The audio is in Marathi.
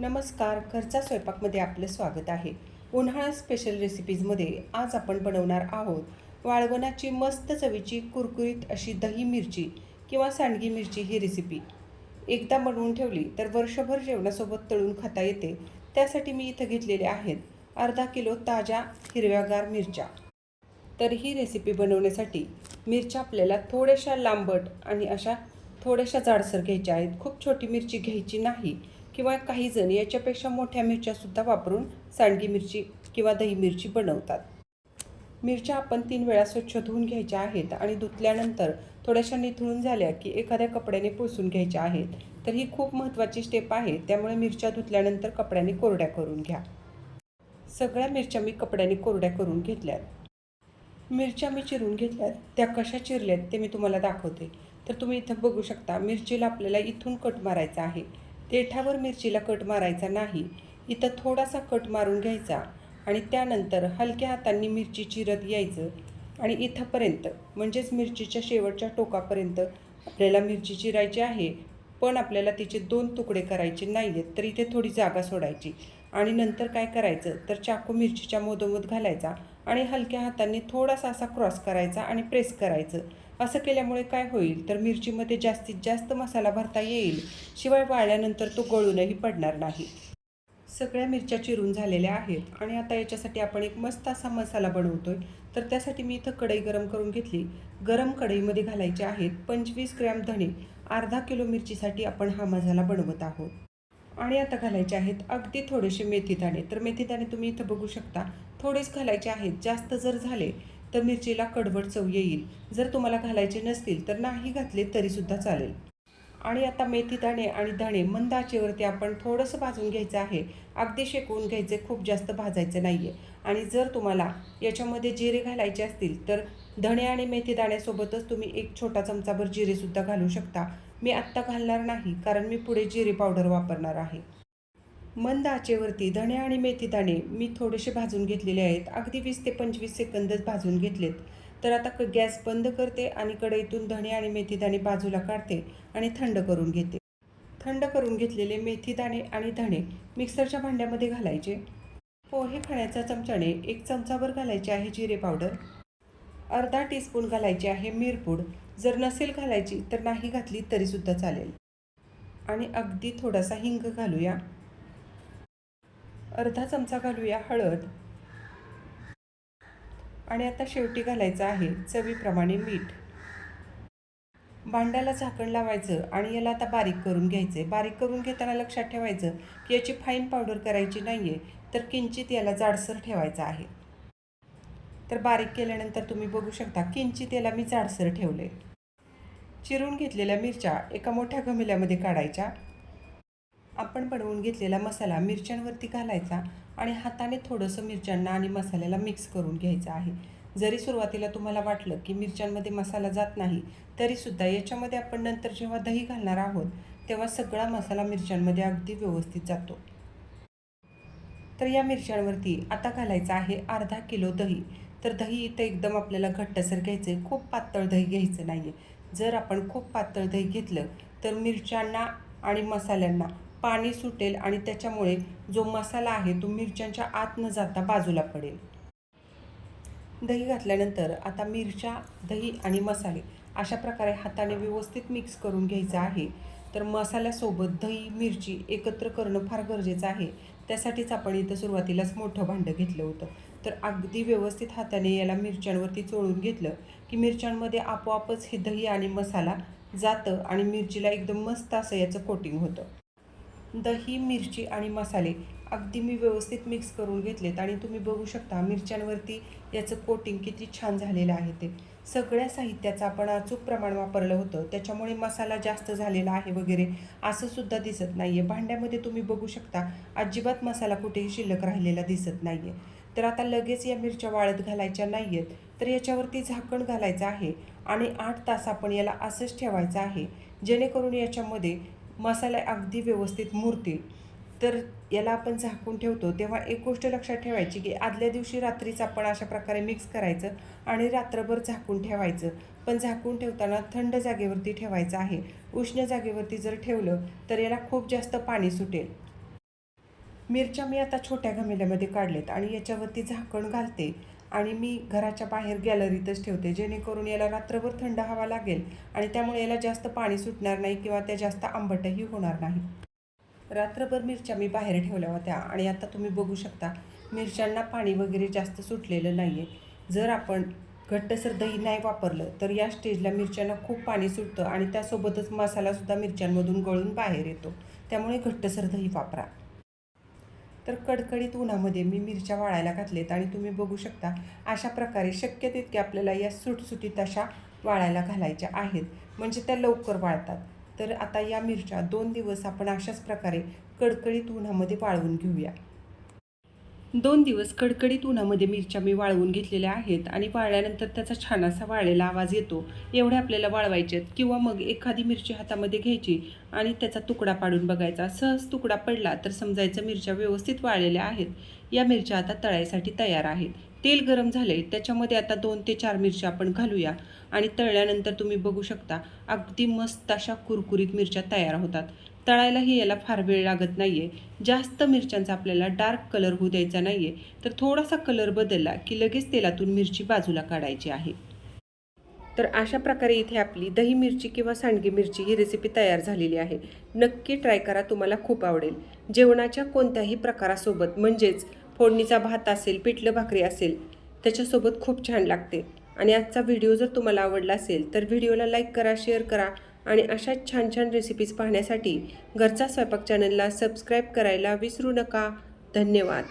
नमस्कार घरचा स्वयंपाकमध्ये आपलं स्वागत आहे. उन्हाळा स्पेशल रेसिपीजमध्ये आज आपण बनवणार आहोत वाळवणाची मस्त चवीची कुरकुरीत अशी दही मिरची किंवा सांडगी मिरची ही रेसिपी एकदा बनवून ठेवली तर वर्षभर जेवणासोबत तळून खाता येते. त्यासाठी मी इथं घेतलेले आहेत अर्धा किलो ताज्या हिरव्यागार मिरच्या. तर ही रेसिपी बनवण्यासाठी मिरच्या आपल्याला थोड्याशा लांबट आणि अशा थोड्याशा जाडसर घ्यायच्या आहेत. खूप छोटी मिरची घ्यायची नाही. किंवा काही जण याच्यापेक्षा मोठ्या मिरच्यासुद्धा वापरून सांडगी मिरची किंवा दही मिरची बनवतात. मिरच्या आपण तीन वेळा स्वच्छ धुवून घ्यायच्या आहेत आणि धुतल्यानंतर थोड्याशा निथळून झाल्या की एखाद्या कपड्याने पुसून घ्यायच्या आहेत. तर ही खूप महत्त्वाची स्टेप आहे त्यामुळे मिरच्या धुतल्यानंतर कपड्याने कोरड्या करून घ्या. सगळ्या मिरच्या मी कपड्याने कोरड्या करून घेतल्यात. मिरच्या मी चिरून घेतल्यात. त्या कशा चिरल्यात ते मी तुम्हाला दाखवते. तर तुम्ही इथं बघू शकता मिरचीला आपल्याला इथून कट मारायचा आहे. देठावर मिरचीला कट मारायचा नाही. इथं थोडासा कट मारून घ्यायचा आणि त्यानंतर हलक्या हातांनी मिरची चिरत यायचं आणि इथंपर्यंत म्हणजेच मिरचीच्या शेवटच्या टोकापर्यंत आपल्याला मिरची चिरायची आहे. पण आपल्याला तिचे दोन तुकडे करायचे नाही आहेत तर इथे थोडी जागा सोडायची. आणि नंतर काय करायचं तर चाकू मिरचीच्या मोदोमोद घालायचा आणि हलक्या हाताने थोडासा असा क्रॉस करायचा आणि प्रेस करायचं. असं केल्यामुळे काय होईल? तर मिरचीमध्ये जास्तीत जास्त मसाला भरता येईल. शिवाय वाळल्यानंतर तो गळूनही पडणार नाही. सगळ्या मिरच्या चिरून झालेल्या आहेत आणि आता याच्यासाठी आपण एक मस्त असा मसाला बनवतोय. तर त्यासाठी मी इथं कढई गरम करून घेतली. गरम कढईमध्ये घालायचे आहेत पंचवीस ग्रॅम धणे. अर्धा किलो मिरचीसाठी आपण हा मसाला बनवत आहोत. आणि आता घालायचे आहेत अगदी थोडेसे मेथी दाणे तर मेथी दाणे तुम्ही इथं बघू शकता. थोडेच घालायचे आहेत. जास्त जर झाले तर मिरचीला कडवट चव येईल. जर तुम्हाला घालायचे नसतील तर नाही घातले तरीसुद्धा चालेल. आणि आता मेथी दाणे आणि धणे मंद आचेवरती आपण थोडंसं भाजून घ्यायचं आहे. अगदी शेकवून घ्यायचे खूप जास्त भाजायचं नाही आहे आणि जर तुम्हाला याच्यामध्ये जिरे घालायचे असतील तर धणे आणि मेथी दाण्यासोबतच तुम्ही एक छोटा चमचाभर जिरेसुद्धा घालू शकता. मी आत्ता घालणार नाही कारण मी पुढे जिरे पावडर वापरणार आहे. मंद आचेवरती धणे आणि मेथी दाणे मी थोडेसे भाजून घेतलेले आहेत. अगदी वीस ते पंचवीस सेकंदच भाजून घेतलेत. तर आता क गॅस बंद करते आणि कढईतून धणे आणि मेथी दाणे बाजूला काढते आणि थंड करून घेते. थंड करून घेतलेले मेथी दाणे आणि धणे मिक्सरच्या भांड्यामध्ये घालायचे. पोहे खाण्याच्या चमच्याने एक चमचाभर घालायचे आहे जिरे पावडर. अर्धा टीस्पून घालायची आहे मिरपूड जर नसेल घालायची तर नाही घातली तरीसुद्धा चालेल. आणि अगदी थोडासा हिंग घालूया. अर्धा चमचा घालूया हळद. आणि आता शेवटी घालायचं आहे चवीप्रमाणे मीठ. भांड्याला झाकण लावायचं आणि याला आता बारीक करून घ्यायचे. बारीक करून घेताना लक्षात ठेवायचं की याची फाईन पावडर करायची नाही आहे तर किंचित याला जाडसर ठेवायचं आहे. तर बारीक केल्यानंतर तुम्ही बघू शकता किंचित याला मी जाडसर ठेवले चिरून घेतलेल्या मिरच्या एका मोठ्या गमिल्यामध्ये काढायच्या. आपण बनवून घेतलेला मसाला मिरच्यांवरती घालायचा आणि हाताने थोडंसं मिरच्यांना आणि मसाल्याला मिक्स करून घ्यायचं आहे. जरी सुरुवातीला तुम्हाला वाटलं की मिरच्यांमध्ये मसाला जात नाही तरीसुद्धा याच्यामध्ये आपण नंतर जेव्हा दही घालणार आहोत तेव्हा सगळा मसाला मिरच्यांमध्ये अगदी व्यवस्थित जातो. तर या मिरच्यांवरती आता घालायचं आहे अर्धा किलो दही. तर दही इथं एकदम आपल्याला घट्टसर घ्यायचं आहे खूप पातळ दही घ्यायचं नाही आहे जर आपण खूप पातळ दही घेतलं तर मिरच्यांना आणि मसाल्यांना पाणी सुटेल आणि त्याच्यामुळे जो मसाला आहे तो मिरच्यांच्या आत न जाता बाजूला पडेल. दही घातल्यानंतर आता मिरच्या दही आणि मसाले अशा प्रकारे हाताने व्यवस्थित मिक्स करून घ्यायचं आहे. तर मसाल्यासोबत दही मिरची एकत्र करणं फार गरजेचं आहे. त्यासाठीच आपण इथं सुरुवातीलाच मोठं भांडं घेतलं होतं. तर अगदी व्यवस्थित हाताने याला मिरच्यांवरती चोळून घेतलं की मिरच्यांमध्ये आपोआपच हे दही आणि मसाला जातं आणि मिरचीला एकदम मस्त असं याचं कोटिंग होतं. दही मिरची आणि मसाले अगदी मी व्यवस्थित मिक्स करून घेतलेत आणि तुम्ही बघू शकता मिरच्यांवरती याचं कोटिंग किती छान झालेलं आहे ते. सगळ्या साहित्याचं आपण अचूक प्रमाण वापरलं होतं. त्याच्यामुळे मसाला जास्त झालेला आहे वगैरे असं सुद्धा दिसत नाही आहे भांड्यामध्ये तुम्ही बघू शकता अजिबात मसाला कुठेही शिल्लक राहिलेला दिसत नाही आहे तर आता लगेच या मिरच्या वाळत घालायच्या नाही आहेत तर याच्यावरती झाकण घालायचं आहे आणि आठ तास आपण याला असंच ठेवायचं आहे. जेणेकरून याच्यामध्ये मसाले अगदी व्यवस्थित मुरतील. तर याला आपण झाकून ठेवतो. तेव्हा एक गोष्ट लक्षात ठेवायची की आदल्या दिवशी रात्रीच आपण अशा प्रकारे मिक्स करायचं आणि रात्रभर झाकून ठेवायचं. पण झाकून ठेवताना थंड जागेवरती ठेवायचं आहे. उष्ण जागेवरती जर ठेवलं तर याला खूप जास्त पाणी सुटेल. मिरच्या मी आता छोट्या घमेल्यामध्ये काढलेत आणि याच्यावरती झाकण घालते. आणि मी घराच्या बाहेर गॅलरीतच ठेवते जेणेकरून याला रात्रभर थंड हवा लागेल आणि त्यामुळे याला जास्त पाणी सुटणार नाही किंवा त्या जास्त आंबटही होणार नाही. रात्रभर मिरच्या मी बाहेर ठेवल्या होत्या आणि आता तुम्ही बघू शकता मिरच्यांना पाणी वगैरे जास्त सुटलेलं नाही आहे जर आपण घट्टसर दही नाही वापरलं तर या स्टेजला मिरच्यांना खूप पाणी सुटतं आणि त्यासोबतच मसालासुद्धा मिरच्यांमधून गळून बाहेर येतो. त्यामुळे घट्टसर दही वापरा. तर कडकडीत उन्हामध्ये मी मिरच्या वाळायला घातलेत आणि तुम्ही बघू शकता अशा प्रकारे शक्य तितके आपल्याला या सुटसुटीत अशा वाळायला घालायच्या आहेत. म्हणजे त्या लवकर वाळतात. तर आता या मिरच्या दोन दिवस आपण अशाच प्रकारे कडकडीत उन्हामध्ये वाळवून घेऊया. दोन दिवस कडकडीत उन्हामध्ये मिरच्या मी वाळवून घेतलेल्या आहेत आणि वाळल्यानंतर त्याचा छान असा वाळलेला आवाज येतो. एवढे आपल्याला वाळवायचे आहेत. किंवा मग एखादी मिरची हातामध्ये घ्यायची आणि त्याचा तुकडा पाडून बघायचा. सहज तुकडा पडला तर समजायचं मिरच्या व्यवस्थित वाळलेल्या आहेत. या मिरच्या आता तळायसाठी तयार आहेत. तेल गरम झाले त्याच्यामध्ये आता दोन ते चार मिरच्या आपण घालूया. आणि तळल्यानंतर तुम्ही बघू शकता अगदी मस्त अशा कुरकुरीत मिरच्या तयार होतात. तळायलाही याला फार वेळ लागत नाही आहे जास्त मिरच्यांचा आपल्याला डार्क कलर होऊ द्यायचा नाही आहे तर थोडासा कलर बदलला की लगेच तेलातून मिरची बाजूला काढायची आहे. तर अशा प्रकारे इथे आपली दही मिरची किंवा सांडगी मिरची ही रेसिपी तयार झालेली आहे. नक्की ट्राय करा तुम्हाला खूप आवडेल. जेवणाच्या कोणत्याही प्रकारासोबत म्हणजेच फोडणीचा भात असेल पिठलं भाकरी असेल त्याच्यासोबत खूप छान लागते. आणि आजचा व्हिडिओ जर तुम्हाला आवडला असेल तर व्हिडिओला लाईक करा शेअर करा. आणि अशाच छान छान रेसिपीज पाहण्यासाठी घरचा स्वयंपाक चॅनलला सबस्क्राईब करायला विसरू नका. धन्यवाद.